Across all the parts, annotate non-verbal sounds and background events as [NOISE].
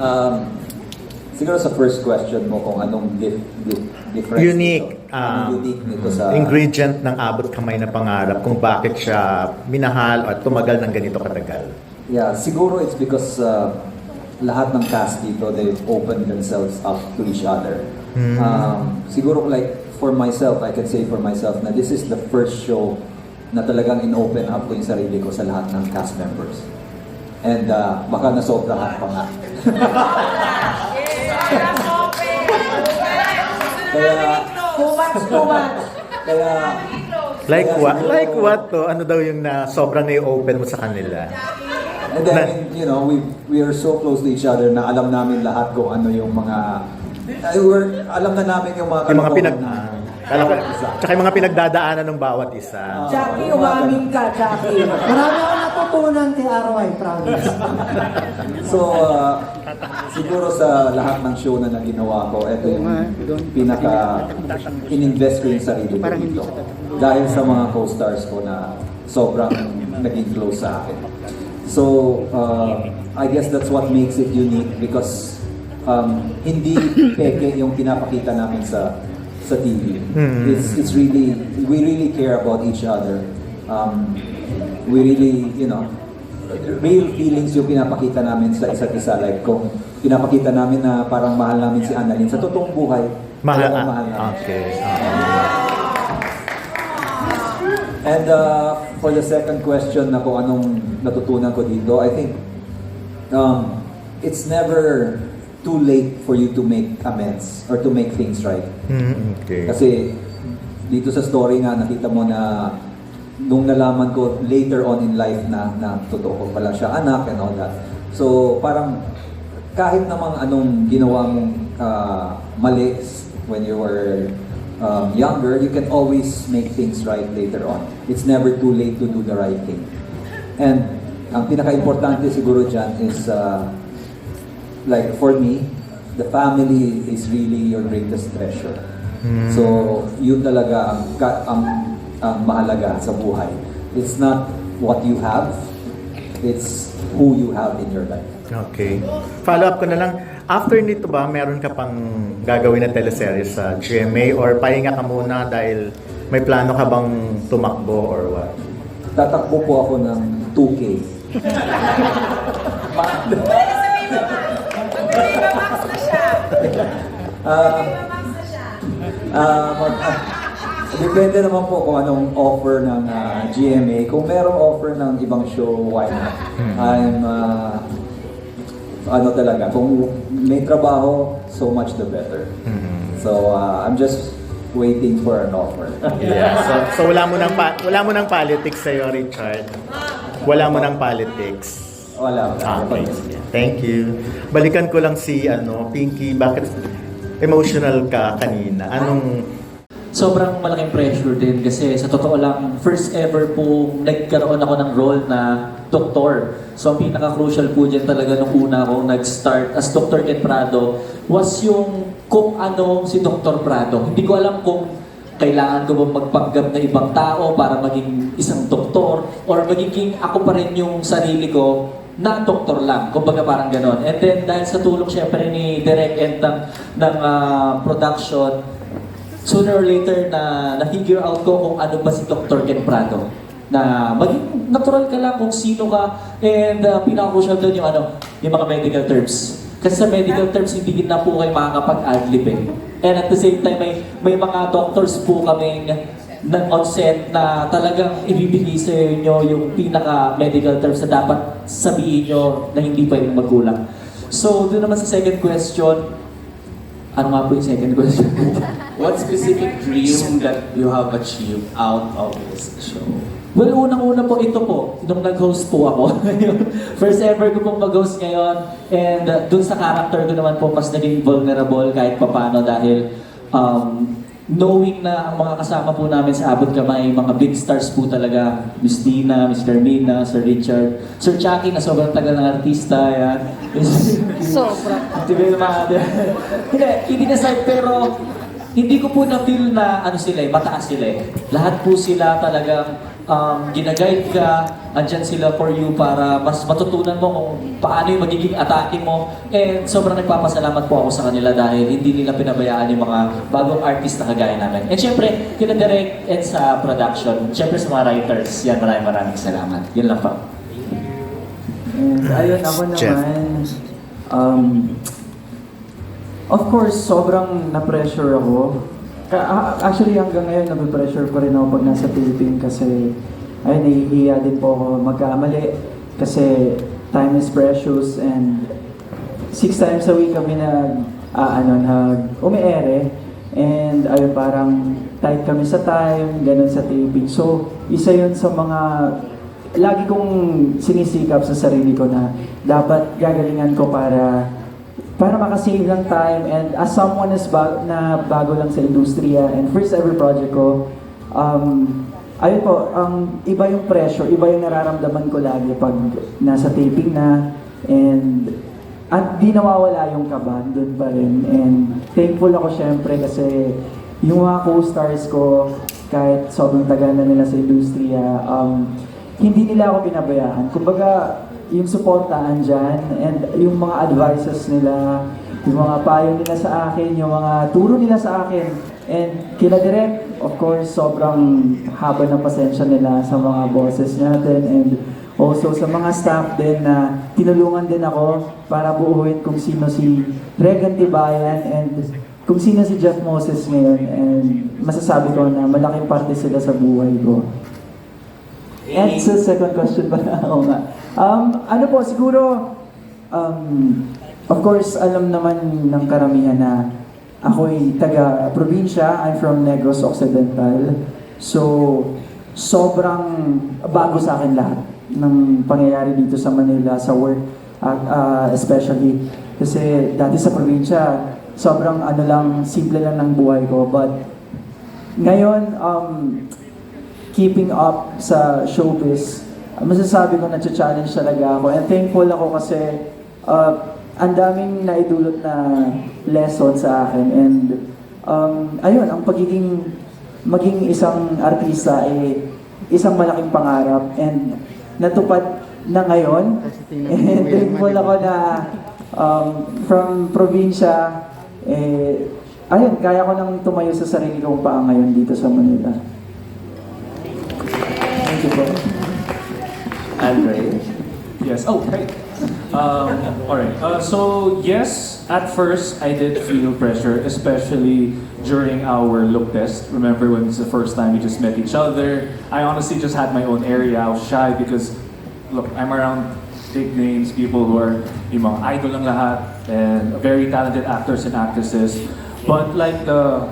Um, siguro sa first question mo kung anong dif- dif- difference Unique, nito, anong ah, unique nito sa ingredient ng abot kamay na pangarap kung bakit siya minahal at tumagal ng ganito katagal. Yeah, siguro it's because uh, lahat ng cast dito, they've opened themselves up to each other. Um, siguro like for myself, I can say for myself na this is the first show na talagang in-open up ko yung sarili ko sa lahat ng cast members. And uh, baka nasobrahan pa nga. Kaya, Too much, too much. kaya, Like kaya what? siguro- Like what to? Ano daw yung na sobrang na-open mo sa kanila? And then, you know, we we are so close to each other na alam namin lahat kung ano yung mga ay, we're, alam na namin yung mga Yung mga pinag... na- Kala ko, tsaka yung mga pinagdadaanan ng bawat isa. Jackie, umamin ka, Jackie. Marami akong natutunan kay ROI, promise. So, uh, siguro sa lahat ng show na naginawa ko, ito yung pinaka ininvest ko yung sarili ko dito. Dahil sa mga co-stars ko na sobrang naging close sa akin. So, uh, I guess that's what makes it unique because um, hindi peke yung pinapakita namin sa sa TV. It's, it's really, we really care about each other. Um, we really, you know, real feelings yung pinapakita namin sa isa't isa. Like kung pinapakita namin na parang mahal namin si Annalyn, sa totoong buhay, Mahal, ah, mahal namin. okay. And uh, for the second question na kung anong natutunan ko dito, I think um, it's never too late for you to make amends or to make things right. Hmm, okay. Kasi dito sa story nga, nakita mo na nung nalaman ko later on in life na, na totoo ko pala siya anak and all that. So parang kahit namang anong ginawa mong uh, mali when you were um, younger, you can always make things right later on. It's never too late to do the right thing. And ang pinaka-importante siguro dyan is uh, like for me, the family is really your greatest treasure. So, yun talaga ang, ang, ang mahalaga sa buhay. It's not what you have, it's who you have in your life. Okay. Follow up ko na lang. After nito ba, meron ka pang gagawin na teleserye sa GMA or pahinga ka muna dahil may plano ka bang tumakbo or what? Tatakbo po ako ng 2K. [LAUGHS] Ah, ah, mag- ah, depende naman po kung anong offer ng ah, GMA. Kung merong offer ng ibang show, why not? I'm, ah, ano talaga, kung may trabaho, so much the better. So, ah, I'm just waiting for an offer. Yeah. So, so wala mo nang pa, wala mo nang politics sa Richard. Wala mo nang politics. Wala. Ah, wala. okay. Thank you. Balikan ko lang si ano, Pinky, bakit emotional ka kanina? Anong sobrang malaking pressure din kasi sa totoo lang, first ever po nagkaroon ako ng role na doktor. So ang pinaka-crucial po dyan talaga nung una akong nag-start as Dr. Ken Prado was yung kung ano si Dr. Prado. Hindi ko alam kung kailangan ko bang magpanggap na ibang tao para maging isang doktor or magiging ako pa rin yung sarili ko na doktor lang. Kumbaga parang ganon. And then dahil sa tulong syempre ni Direk and ng, ng ah, production, sooner or later na na-figure out ko kung ano ba si Dr. Ken Prado. Na maging natural ka lang kung sino ka and uh, pinaka-crucial doon yung ano, yung mga medical terms. Kasi sa medical terms, hindi na po kayo makakapag-adlib eh. And at the same time, may, may mga doctors po kaming ng onset na talagang ibibigay sa inyo yung pinaka-medical terms na dapat sabihin nyo na hindi pwedeng magkulang. So, doon naman sa second question, ano nga po yung second question? [LAUGHS] What specific dream that you have achieved out of this show? Well, unang-una po ito po, nung nag-host po ako. [LAUGHS] First ever ko pong mag-host ngayon. And uh, dun sa character ko naman po, mas naging vulnerable kahit papano dahil um, knowing na ang mga kasama po namin sa Abot Kamay, mga big stars po talaga. Miss Dina, Miss Carmina, Sir Richard, Sir Chucky na sobrang tagal ng artista. Yan. [LAUGHS] Sobra. Di ba yung mga... Hindi, hindi na side pero hindi ko po na-feel na ano sila eh, mataas sila eh. Lahat po sila talagang um, ginaguide ka, andyan sila for you para mas matutunan mo kung paano yung magiging atake mo. And sobrang nagpapasalamat po ako sa kanila dahil hindi nila pinabayaan yung mga bagong artist na kagaya namin. And syempre, kina direct and sa production. Syempre sa mga writers. Yan, maraming maraming salamat. Yun lang po. And ayun, ako Jeff. naman, um, of course, sobrang na-pressure ako. Ka- a- actually, hanggang ngayon, na-pressure pa rin ako pag nasa Philippines kasi, ayun, nahihiya din po ako magkamali kasi time is precious and six times a week kami nag, ah, ano, nag, umiere. And ayun, parang tight kami sa time, ganun sa taping. So, isa yun sa mga lagi kong sinisikap sa sarili ko na dapat gagalingan ko para para makasave lang time and as someone is ba- na bago lang sa industriya and first ever project ko um ayun po ang iba yung pressure iba yung nararamdaman ko lagi pag nasa taping na and at di nawawala yung kaban doon pa rin and thankful ako syempre kasi yung mga co-stars ko kahit sobrang tagal na nila sa industriya um, hindi nila ako pinabayaan. Kumbaga, yung suporta andyan and yung mga advices nila, yung mga payo nila sa akin, yung mga turo nila sa akin. And kila direct, of course, sobrang haba ng pasensya nila sa mga bosses natin and also sa mga staff din na tinulungan din ako para buuin kung sino si Regan Tibayan and kung sino si Jeff Moses ngayon. And masasabi ko na malaking parte sila sa buhay ko. And sa second question ba? [LAUGHS] Oo nga. Um, ano po, siguro, um, of course, alam naman ng karamihan na ako'y taga-probinsya. I'm from Negros Occidental. So, sobrang bago sa akin lahat ng pangyayari dito sa Manila, sa work, uh, uh, especially. Kasi dati sa probinsya, sobrang ano lang, simple lang ng buhay ko. But ngayon, um, keeping up sa showbiz, masasabi ko na challenge talaga ako. And thankful ako kasi uh, ang daming naidulot na lesson sa akin. And um, ayun, ang pagiging maging isang artista ay isang malaking pangarap and natupad na ngayon. And thankful ako na um, from probinsya, eh, ayun, kaya ko nang tumayo sa sarili kong paa ngayon dito sa Manila. Yes. Oh, hey. Um, all right. Uh, so yes, at first I did feel pressure, especially during our look test. Remember when it's the first time we just met each other? I honestly just had my own area. I was shy because, look, I'm around big names, people who are yung mga idol ng lahat, and very talented actors and actresses. But like the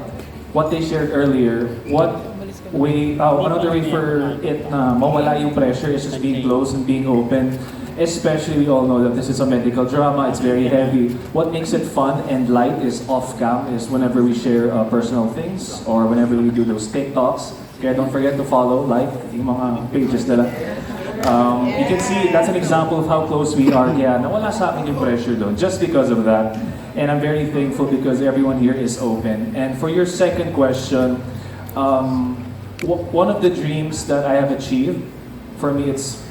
what they shared earlier, what way, uh, another way for it na mawala yung pressure is just being close and being open. Especially we all know that this is a medical drama, it's very heavy. What makes it fun and light is off-cam, is whenever we share uh, personal things or whenever we do those TikToks. Kaya don't forget to follow, like, yung mga pages nila. Um, you can see that's an example of how close we are. Kaya nawala sa akin yung pressure doon just because of that. And I'm very thankful because everyone here is open. And for your second question, um, one of the dreams that I have achieved, for me it's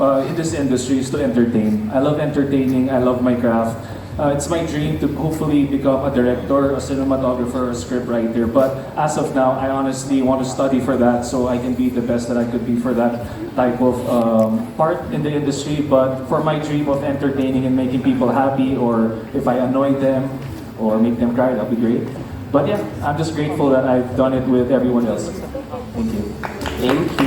uh, in this industry is to entertain. I love entertaining, I love my craft. Uh, it's my dream to hopefully become a director, a cinematographer, a scriptwriter. But as of now, I honestly want to study for that so I can be the best that I could be for that type of um, part in the industry. But for my dream of entertaining and making people happy, or if I annoy them or make them cry, that'll be great. But yeah, I'm just grateful that I've done it with everyone else.